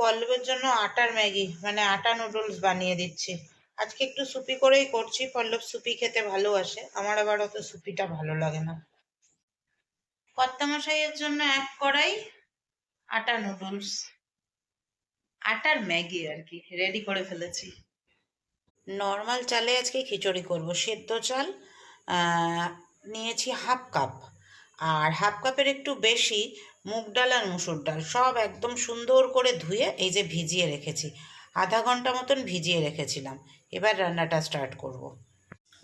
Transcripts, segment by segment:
পল্লবের জন্য আটার ম্যাগি মানে আটা নুডলস বানিয়ে দিচ্ছি। আজকে একটু সুপি করেই করছি, পল্লব সুপি খেতে ভালোবাসে, আমার আবার অত সুপিটা ভালো লাগে না। কর্তামশাইয়ের জন্য এক কড়াই আটা নুডলস আটার ম্যাগি আর কি রেডি করে ফেলেছি। নর্মাল চালে আজকে খিচুড়ি করব, সেদ্ধ চাল নিয়েছি হাফ কাপ। আর হাফ কাপের একটু বেশি মুগ ডাল আর মুসুর ডাল সব একদম সুন্দর করে ধুয়ে এই যে ভিজিয়ে রেখেছি। আধা ঘণ্টা মতন ভিজিয়ে রেখেছিলাম। এবার রান্নাটা স্টার্ট করব।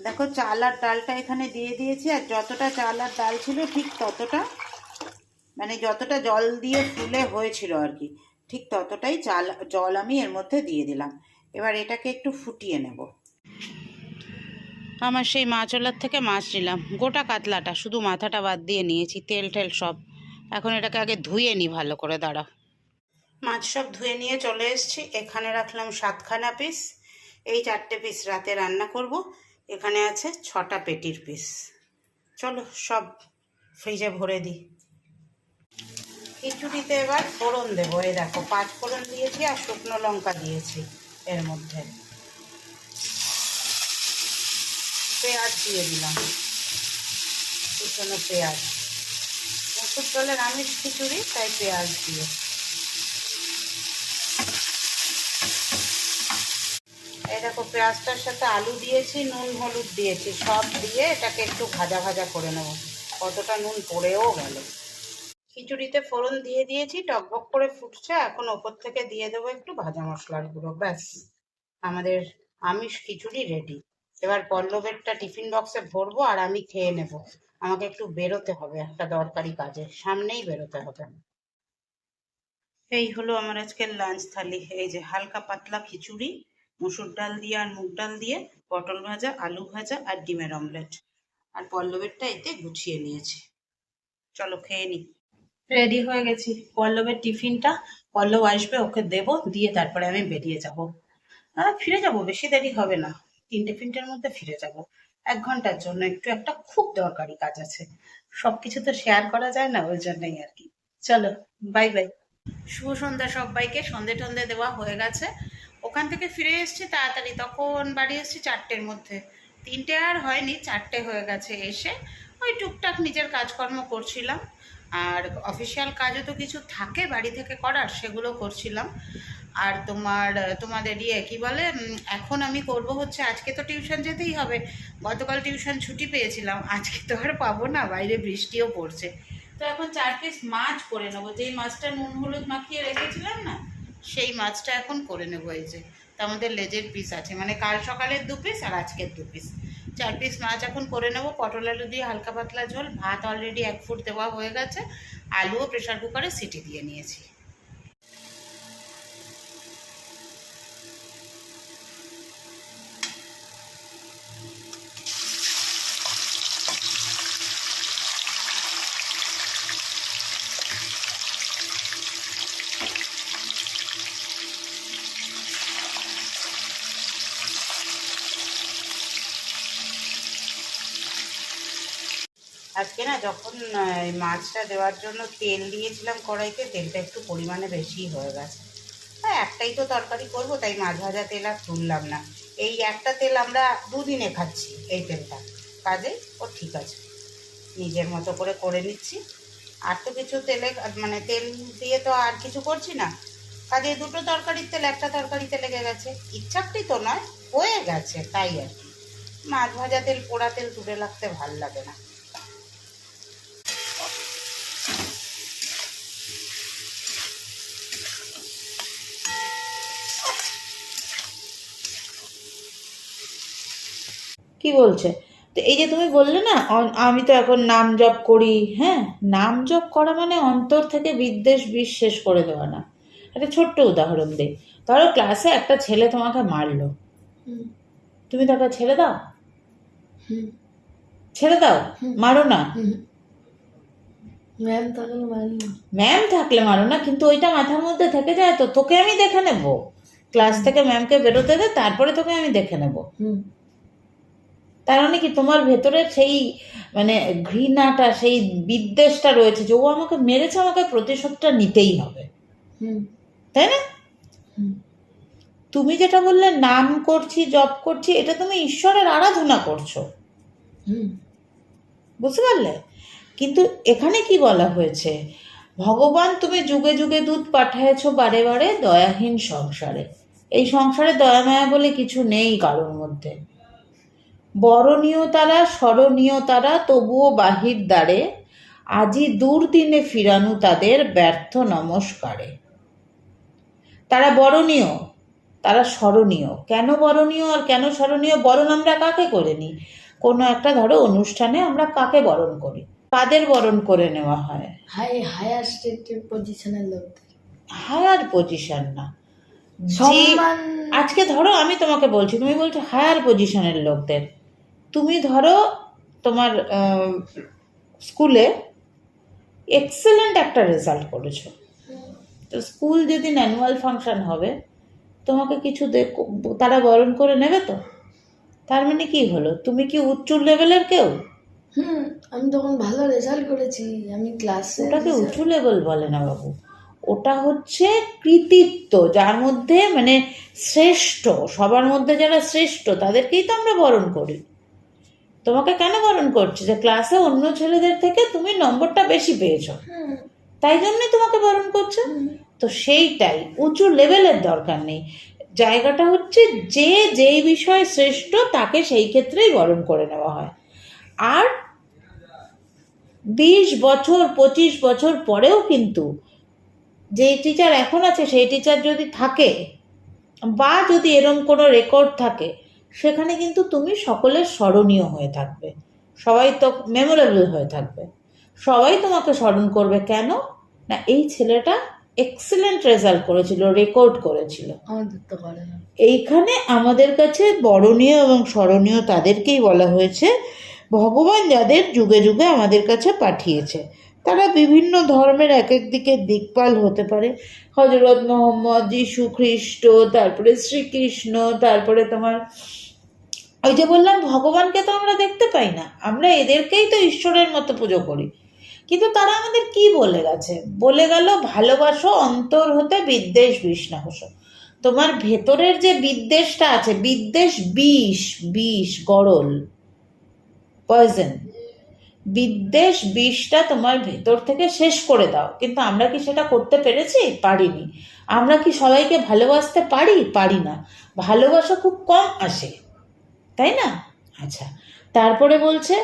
দেখো চাল আর ডালটা এখানে দিয়ে দিয়েছি আর যতটা চাল আর ডাল ছিল ঠিক ততটা মানে যতটা জল দিয়ে ফুলে হয়েছিল আর কি, ঠিক ততটাই চাল, জল আমি এর মধ্যে দিয়ে দিলাম। এবার এটাকে একটু ফুটিয়ে নেব। আমার সেই মাছওলার থেকে মাছ নিলাম। গোটা কাতলাটা, শুধু মাথাটা বাদ দিয়ে নিয়েছি, তেল টেল সব। এখন এটাকে আগে ধুয়ে নিই ভালো করে, দাঁড়া। মাছ সব ধুয়ে নিয়ে চলে এসেছি। এখানে রাখলাম সাতখানা পিস এই চারটে পিস রাতে রান্না করব। এখানে আছে ছটা পেটির পিস চলো, সব ফ্রিজে ভরে দিই। খিচুড়িতে এবার ফোড়ন দেবো। এই দেখো, পাঁচ ফোড়ন দিয়েছি আর শুকনো লঙ্কা দিয়েছি এর মধ্যে। পেঁয়াজ দিয়ে দিলাম। কুচনো পেঁয়াজ। ডালের আমিষ খিচুড়ি, তাই পেঁয়াজ দিয়ে। এই দেখো, পেঁয়াজটার সাথে আলু দিয়েছি, নুন, হলুদ দিয়েছি, সব দিয়ে এটাকে একটু ভাজা ভাজা করে নেব। কতটা নুন পড়েও গেল। খিচুড়িতে ফোড়ন দিয়ে দিয়েছি, টকবক করে ফুটছে, এখন ওপর থেকে দিয়ে দেবো একটু ভাজা মশলার গুঁড়ো, ব্যাস। আমাদের আমিষ খিচুড়ি রেডি। এবার পল্লবেরটা টিফিন বক্সে ভরবো আর আমি খেয়ে নেব। আমাকে একটু বেরোতে হবে একটা দরকারি কাজে। সামনেই বেরোতে হবে। এই হলো আমার আজকের লাঞ্চ থালি। এই যে হালকা পাতলা খিচুড়ি মুসুর ডাল দিয়ে আর মুগ ডাল দিয়ে পটল ভাজা আলু ভাজা আর ডিমের অমলেট আর পল্লবেরটা এতে গুছিয়ে নিয়েছি। চলো খেয়ে নি। রেডি হয়ে গেছি। পল্লবের টিফিনটা পল্লব আসবে ওকে দেবো দিয়ে তারপরে আমি বেরিয়ে যাব। আর ফিরে যাব বেশি দেরি হবে না। তিনটে ফিনটের মধ্যে ফিরে যাব। এক ঘণ্টার জন্য, একটু একটা খুব দরকারি কাজ আছে। সবকিছু তো শেয়ার করা যায় না, ওই জন্যই আর কি। চলো বাই বাই শুভ সন্ধ্যা সবাইকে, সন্ধে টন্ধে দেওয়া হয়ে গেছে। ওখান থেকে ফিরে এসেছি তাড়াতাড়ি, তখন বাড়ি এসেছি চারটের মধ্যে। তিনটে আর হয়নি, চারটে হয়ে গেছে এসে। ওই টুকটাক নিজের কাজকর্ম করছিলাম। আর অফিসিয়াল কাজও তো কিছু থাকে বাড়ি থেকে করার, সেগুলো করছিলাম। আর তোমার, তোমাদের ইয়ে কি বলে এখন আমি করব হচ্ছে, আজকে তো টিউশন যেতেই হবে। গতকাল টিউশন ছুটি পেয়েছিলাম, আজকে তো আর পাবো না, বাইরে বৃষ্টিও পড়ছে। তো এখন চার পিস মাছ করে নেব, যেই মাছটা নুন হলুদ মাখিয়ে রেখেছিলাম না, সেই মাছটা এখন করে নেব এই যে। তো আমাদের লেজের পিস আছে মানে কাল সকালের দু পিস আর আজকের দু পিস চার পিস মাছ এখন করে নেব, পটল আলু দিয়ে হালকা পাতলা ঝোল, ভাত অলরেডি এক ফুট দেওয়া হয়ে গেছে, আলুও প্রেশার কুকারে সিটি দিয়ে নিয়েছি আজকে না, যখন মাছটা দেওয়ার জন্য তেল দিয়েছিলাম কড়াইতে, তেলটা একটু পরিমাণে বেশি হয়ে গেছে। হ্যাঁ একটাই তো তরকারি করব, তাই মাছ ভাজা তেল আর তুললাম না। এই একটা তেল আমরা দুদিনে খাচ্ছি, এই তেলটা। কাজে ও ঠিক আছে। নিজের মতো করে করে নিচ্ছি। আর তো কিছু তেলে মানে তেল দিয়ে তো আর কিছু করছি না। কাজে দুটো তরকারির তেল, একটা তরকারিতে লেগে গেছে। ইচ্ছাকটি তো নয়, হয়ে গেছে, তাই আর কি। মাছ ভাজা তেল, পোড়া তেল তুলে রাখতে ভালো লাগে না। কি বলছে? তো এই যে তুমি বললে না আমি তো এখন নাম জপ করি হ্যাঁ? নাম জপ করা মানে অন্তর থেকে বিদ্বেষ বিষ শেষ করে দেওয়া না। একটা ছোট্ট উদাহরণ দে ধরো ক্লাসে একটা ছেলে তোমাকে মারলো। তুমি তাকে ছেড়ে দাও? ছেড়ে দাও? মারো না? ম্যাম থাকলে মারি না ম্যাম থাকলে মারো না কিন্তু ওইটা মাথার মধ্যে থেকে যায় তো তোকে আমি দেখে নেব। ক্লাস থেকে ম্যামকে বেরোতে দে তারপরে তোকে আমি দেখে নেব। হুম। তার মানে কি তোমার ভেতরে সেই মানে ঘৃণাটা সেই বিদ্বেষটা রয়েছে যে ও আমাকে মেরেছে আমাকে প্রতিশোধটা নিতেই হবে। হুম। তাই না? তুমি যেটা বললে নাম করছি জপ করছি এটা তুমি ঈশ্বরের আরাধনা করছ। হুম। বুঝতে পারলে? কিন্তু এখানে কি বলা হয়েছে? ভগবান তুমি যুগে যুগে দুধ পাঠাইছো বারে বারে দয়াহীন সংসারে। এই সংসারে দয়া মায়া বলে কিছু নেই কারোর মধ্যে। বরণীয় তারা স্মরণীয় তারা তবুও বাহির দ্বারে আজি দুর্দিনে ফিরানু তাদের ব্যর্থ নমস্কারে। তারা বরণীয় তারা স্মরণীয়। কেন বরণীয় আর কেন স্মরণীয়? বরণ আমরা কাকে করে নিই? কোনো একটা ধরো অনুষ্ঠানে আমরা কাকে বরণ করি? কাদের বরণ করে নেওয়া হয়? হাই হায়ার স্টেটের পজিশনের লোকদের। হায়ার পজিশন না। আজকে ধরো আমি তোমাকে বলছি তুমি বলছো হায়ার পজিশনের লোকদের। তুমি ধরো তোমার স্কুলে এক্সেলেন্ট একটা রেজাল্ট করেছ। তো স্কুল যেদিন অ্যানুয়াল ফাংশন হবে তোমাকে কিছু তারা বরণ করে নেবে তো? তার মানে কি হলো? তুমি কি উচ্চ লেভেলের কেউ? হুম আমি তখন ভালো রেজাল্ট করেছি আমি ক্লাসে ওটাকে উঁচু লেভেল বলে না বাবু। ওটা হচ্ছে কৃতিত্ব যার মধ্যে মানে শ্রেষ্ঠ সবার মধ্যে যারা শ্রেষ্ঠ তাদেরকেই তো আমরা বরণ করি। তোমাকে কেন বরণ করছি? যে ক্লাসে অন্য ছেলেদের থেকে তুমি নম্বরটা বেশি পেয়েছ। তাই জন্যই তোমাকে বরণ করছে? তো সেইটাই উঁচু লেভেলের দরকার নেই। জায়গাটা হচ্ছে যে যেই বিষয়ে শ্রেষ্ঠ তাকে সেই ক্ষেত্রেই বরণ করে নেওয়া হয়। আর বিশ বছর পঁচিশ বছর পরেও কিন্তু যেই টিচার এখন আছে সেই টিচার যদি থাকে বা যদি এরম কোনো রেকর্ড থাকে সেখানে কিন্তু তুমি সকলের স্মরণীয় হয়ে থাকবে। সবাই তো মেমোরেবল হয়ে থাকবে। সবাই তোমাকে স্মরণ করবে কেন? না এই ছেলেটা এক্সেলেন্ট রেজাল্ট করেছিল রেকর্ড করেছিল। এইখানে আমাদের কাছে বরণীয় এবং স্মরণীয় তাদেরকেই বলা হয়েছে। ভগবান যাদের যুগে যুগে আমাদের কাছে পাঠিয়েছে। তারা বিভিন্ন ধর্মের এক এক দিকে দিকপাল হতে পারে। হজরত মোহাম্মদ যিশু খ্রিস্ট তারপরে শ্রীকৃষ্ণ তারপরে তোমার ওই যে বললাম, ভগবানকে তো আমরা দেখতে পাই না। আমরা এদেরকেই তো ঈশ্বরের মতো পুজো করি। কিন্তু তারা আমাদের কি বলে গেছে? বলে গেল, ভালোবাসো অন্তর হতে বিদ্বেষ বিষ না হোসো তোমার ভেতরের যে বিদ্বেষটা আছে, বিদ্বেষ বিষ বিষ, গরল পয়জন বিদ্বেষ বিষটা তোমার ভেতর থেকে শেষ করে দাও। কিন্তু আমরা কি সেটা করতে পেরেছি? পারিনি। আমরা কি সবাইকে ভালোবাসতে পারি? পারি না। ভালোবাসা খুব কম আসে। তাই না? আচ্ছা। তারপরে বলছে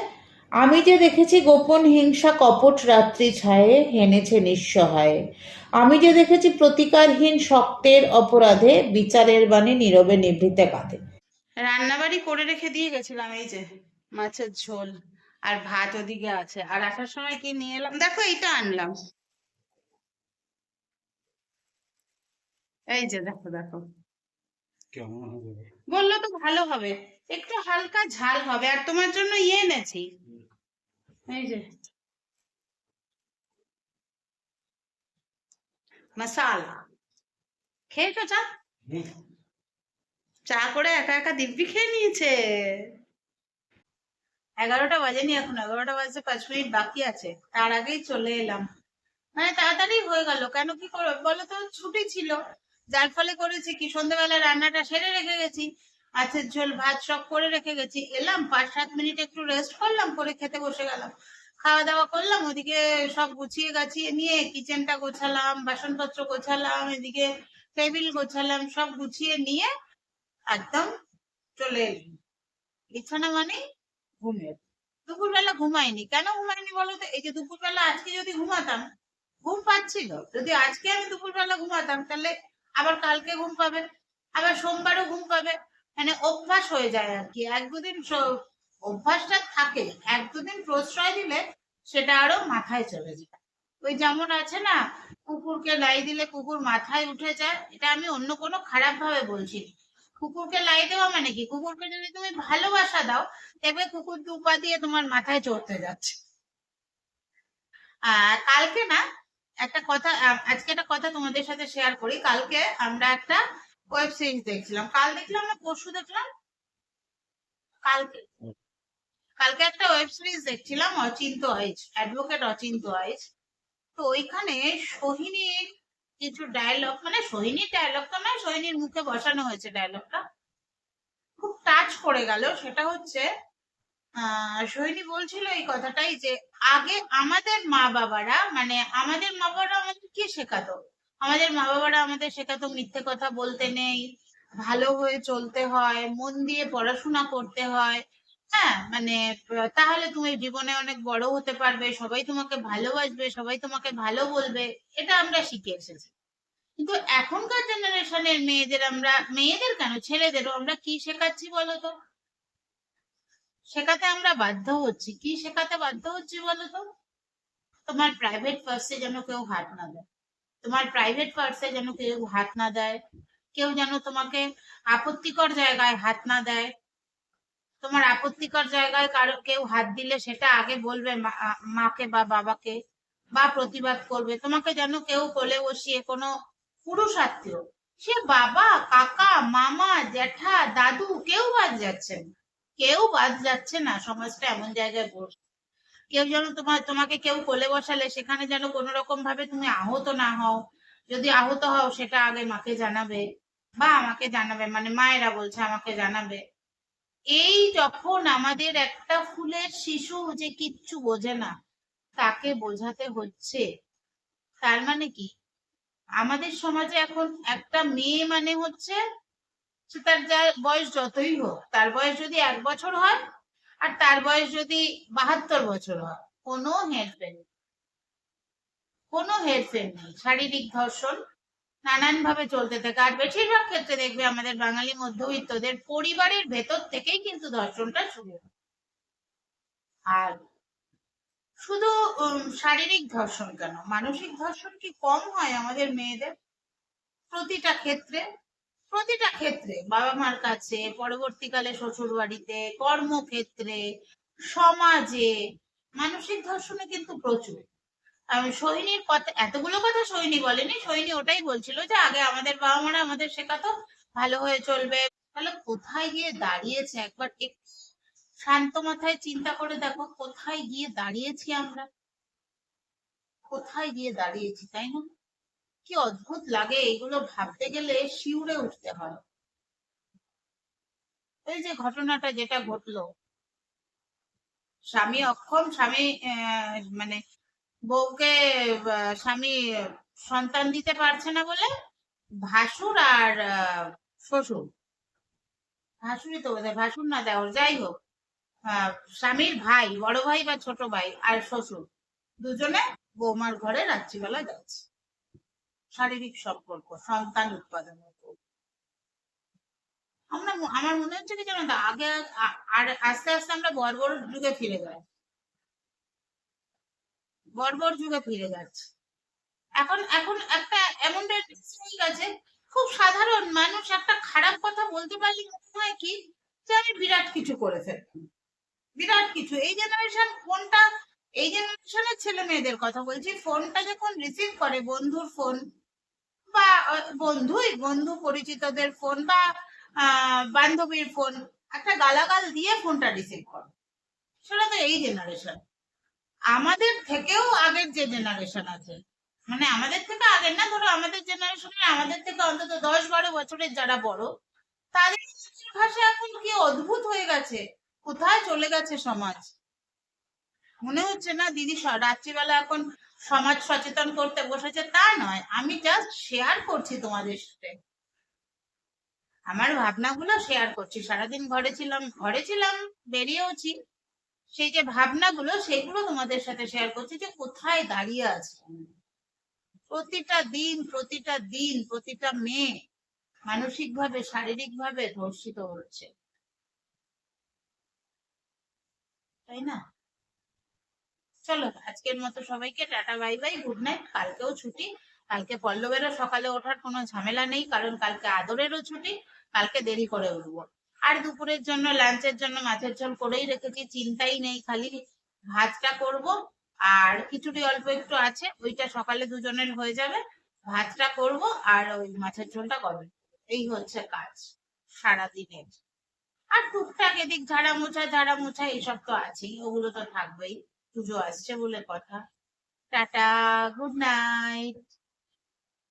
আমি যে দেখেছি গোপন হিংসা কপট রাত্রি ছায়ে হেনেছে নিঃসহায়ে। আমি যে দেখেছি প্রতিকারহীন শক্তের অপরাধে বিচারের বাণী নীরবে নিভৃতে কাঁদে। রান্নাবাড়ি করে রেখে দিয়ে গেছিলাম এই যে মাছের ঝোল আর ভাত ওদিকে আছে। আর আসার সময় কি নিয়ে এলাম? দেখো এইটা আনলাম। এই যে দেখো দেখো। কেমন হবে? বলল তো ভালো হবে। একটু হালকা ঝাল হবে আর তোমার জন্য ইয়ে এনেছি। এই যে। মশালা। খেয়েছো চা? চা করে একা একা দিব্যি খেয়ে নিয়েছে। এগারোটা বাজেনি এখন এগারোটা বাজতে পাঁচ মিনিট বাকি আছে। তার আগেই চলে এলাম। মানে তাড়াতাড়ি হয়ে গেল কেন কি করব? বলো তো ছুটি ছিল। যার ফলে করেছি কি? সন্ধ্যেবেলা রান্নাটা সেরে রেখে গেছি। মাছের ঝোল, ভাত সব করে রেখে গেছি। এলাম, পাঁচ, সাত মিনিট একটু রেস্ট করলাম, করে খেতে বসে গেলাম। খাওয়া দাওয়া করলাম, ওদিকে সব গুছিয়ে গাছিয়ে নিয়ে কিচেনটা গোছালাম, বাসনপত্র গোছালাম, এদিকে টেবিল গোছালাম, সব গুছিয়ে নিয়ে একদম চলে এলাম। বিছানা মানে ঘুমের। দুপুরবেলা ঘুমাইনি। কেন ঘুমাইনি বলো তো? এই যে দুপুরবেলা আজকে যদি ঘুমাতাম, ঘুম পাচ্ছিল। যদি আজকে আমি দুপুরবেলা ঘুমাতাম, তাহলে আবার কালকে ঘুম পাবে, আবার সোমবারও ঘুম পাবে। মানে অভ্যাস হয়ে যায় আর কি। এক দুদিন অভ্যাসটা থাকে, এক দুদিন প্রশ্রয় দিলে সেটা আরও মাথায় চলে যায়। ওই যেমন আছে না, কুকুরকে লাই দিলে কুকুর মাথায় উঠে যায়, এটা আমি অন্য কোনো খারাপ ভাবে বলছি। কুকুরকে লাই দেওয়া মানে কি? কুকুরকে যদি তুমি ভালোবাসা দাও, দেখবে কুকুর দু পা দিয়ে তোমার মাথায় চড়তে যাচ্ছে। আর কালকে না, একটা কথা আজকে একটা কথা তোমাদের সাথে শেয়ার করি। কালকে আমরা একটা ওয়েব সিরিজ দেখছিলাম। কাল দেখলাম না, পরশু দেখলাম? কালকে। কালকে একটা ওয়েব সিরিজ দেখছিলাম অচিন্ত আইচ অ্যাডভোকেট অচিন্ত আইচ তো ওইখানে সোহিনীর কিছু ডায়লগ মানে সোহিনীর ডায়লগ তো নয়, সোহিনীর মুখে বসানো হয়েছে ডায়লগটা খুব টাচ করে গেল, সেটা হচ্ছে সোহিনী বলছিল এই কথাটাই যে, আগে আমাদের মা বাবারা মানে আমাদের মা বাবারা আমাদের কি শেখাতো? আমাদের মা বাবারা আমাদের শেখাতো মিথ্যে কথা বলতে নেই। ভালো হয়ে চলতে হয়, মন দিয়ে পড়াশোনা করতে হয়। হ্যাঁ মানে তাহলে তুমি জীবনে অনেক বড় হতে পারবে, সবাই তোমাকে ভালোবাসবে, সবাই তোমাকে ভালো বলবে, এটা আমরা শিখে এসেছি। কিন্তু এখনকার জেনারেশনের মেয়েদের আমরা, মেয়েদের কেন, ছেলেদেরও আমরা কি শেখাচ্ছি বলতো শেখাতে আমরা বাধ্য হচ্ছি। কি শেখাতে বাধ্য হচ্ছি বলতো তোমার প্রাইভেট পার্সে যেন কেউ হাত না দেয়। তোমার প্রাইভেট পার্সে যেন কেউ হাত না দেয়, কেউ যেন তোমাকে আপত্তিকর জায়গায় হাত না দেয়। তোমার আপত্তিকর জায়গায় কারও কেউ হাত দিলে সেটা আগে বলবে মাকে বা বাবাকে বা প্রতিবাদ করবে। তোমাকে যেন কেউ কোলে বসিয়ে কোনো পুরুষ আত্মীয়, সে বাবা, কাকা, মামা, জ্যাঠা, দাদু কেউ বাদ যাচ্ছে না। কেউ বাদ যাচ্ছে না, সমাজটা এমন জায়গায় পড়ছে কেউ যেন তোমার তোমাকে কেউ কোলে বসালে, সেখানে যেন কোনো রকম ভাবে তুমি আহত না হও। যদি আহত হও, সেটা আগে মাকে জানাবে বা আমাকে জানাবে। মানে মায়েরা বলছে, আমাকে জানাবে। এই যখন আমাদের একটা ফুলের শিশু যে কিচ্ছু বোঝে না, তাকে বোঝাতে হচ্ছে। তার মানে কি? আমাদের সমাজে এখন একটা মেয়ে মানে হচ্ছে, সে তার যা বয়স যতই হোক, তার বয়স যদি এক বছর হয় আর তার বয়স যদি বাহাত্তর বছর হয়, কোনো হেরফের কোনো হেরফের নেই। শারীরিক ধর্ষণ নানান ভাবে চলতে থাকে। আর বেশিরভাগ ক্ষেত্রে দেখবে আমাদের বাঙালি মধ্যবিত্তদের পরিবারের ভেতর থেকেই কিন্তু ধর্ষণটা শুরু আর শুধু শারীরিক ধর্ষণ কেন? মানসিক ধর্ষণ কি কম হয় আমাদের মেয়েদের? প্রতিটা ক্ষেত্রে প্রতিটা ক্ষেত্রে বাবা মার কাছে, পরবর্তীকালে শ্বশুর বাড়িতে কর্মক্ষেত্রে, সমাজে, মানসিক ধর্ষণে কিন্তু প্রচুর। আমি সোহিনীর কথা, এতগুলো কথা সোহিনী বলেনি সোহিনী ওটাই বলছিল যে আগে আমাদের বাবা মারা আমাদের শেখাতো, ভালো হয়ে চলবে। তাহলে কোথায় গিয়ে দাঁড়িয়েছে? একবার শান্ত মাথায় চিন্তা করে দেখো, কোথায় গিয়ে দাঁড়িয়েছি আমরা? কোথায় গিয়ে দাঁড়িয়েছি, তাই না? কি অদ্ভুত লাগে? এগুলো ভাবতে গেলে শিউরে উঠতে হয়। এই যে ঘটনাটা যেটা ঘটলো। স্বামী অক্ষম, স্বামী মানে বউকে স্বামী সন্তান দিতে পারছে না বলে ভাসুর আর শ্বশুর। ভাসুরই তো বোধহয়, ভাসুর না দেওয়ার যাই হোক। স্বামীর ভাই, বড় ভাই বা ছোট ভাই আর শ্বশুর। দুজনে বৌমার ঘরে রাত্রিবেলা যাচ্ছে। শারীরিক সম্পর্ক, সন্তান উৎপাদনের আমরা আমার মনে হচ্ছে কি জানো আগে আর আস্তে আস্তে আমরা বর্বর যুগে ফিরে যাই। বর্বর যুগে ফিরে যাচ্ছে। এখন এখন একটা এমন হয়ে গেছে খুব সাধারণ মানুষ একটা খারাপ কথা বলতে পারলে মনে হয় কি, যে আমি বিরাট কিছু করে ফেললাম বিরাট কিছু। এই জেনারেশন ফোনটা এই জেনারেশনের ছেলে মেয়েদের কথা বলছি ফোনটা যখন রিসিভ করে বন্ধুর ফোন বা আহ, বন্ধুই বন্ধু পরিচিতদের ফোন বা বান্ধবীর ফোন একটা গালাগাল দিয়ে ফোনটা রিসিভ করে। সেটা তো এই জেনারেশন আমাদের থেকেও আগের যে জেনারেশন আছে মানে আমাদের থেকে আগের না ধরো আমাদের জেনারেশনে আমাদের থেকে অন্তত দশ বারো বছরের যারা বড় তাদের ভাষা এখন কি অদ্ভুত হয়ে গেছে? কোথায় চলে গেছে সমাজ? মনে হচ্ছে না দিদি রাত্রিবেলা এখন সমাজ সচেতন করতে বসেছে, তা নয়। আমি জাস্ট শেয়ার করছি তোমাদের সাথে। আমার ভাবনাগুলো শেয়ার করছি। সারাদিন ঘরে ছিলাম ঘরে ছিলাম, বেরিয়েওছি। সেই যে ভাবনাগুলো, সেগুলো তোমাদের সাথে শেয়ার করছি যে কোথায় দাঁড়িয়ে আছে। প্রতিটা দিন প্রতিটা দিন, প্রতিটা মেয়ে মানসিক ভাবে শারীরিক ভাবে ধর্ষিত হচ্ছে। তাই না? চলো, আজকের মতো সবাইকে tata, bye bye, good night, কালকেও ছুটি। কালকে পল্লবেরও সকালে ওঠার কোনো ঝামেলা নেই, কারণ কালকে আদরেরও ছুটি, কালকে দেরি করে উঠবো। আর দুপুরের জন্য, লাঞ্চের জন্য মাছের ঝোল করেই রেখেছি, চিন্তাই নেই, খালি ভাতটা করব। আর খিচুড়ি অল্প একটু আছে, ওইটা সকালে দুজনের হয়ে যাবে। ভাতটা করব আর ওই মাছের ঝোলটা করবে। এই হচ্ছে কাজ সারাদিনের। আর টুকটাক এদিক ঝাড়া মোছা ঝাড়া মোছা এইসব তো আছেই, ওগুলো তো থাকবেই। পুজো আসছে বলে কথা। Tata good night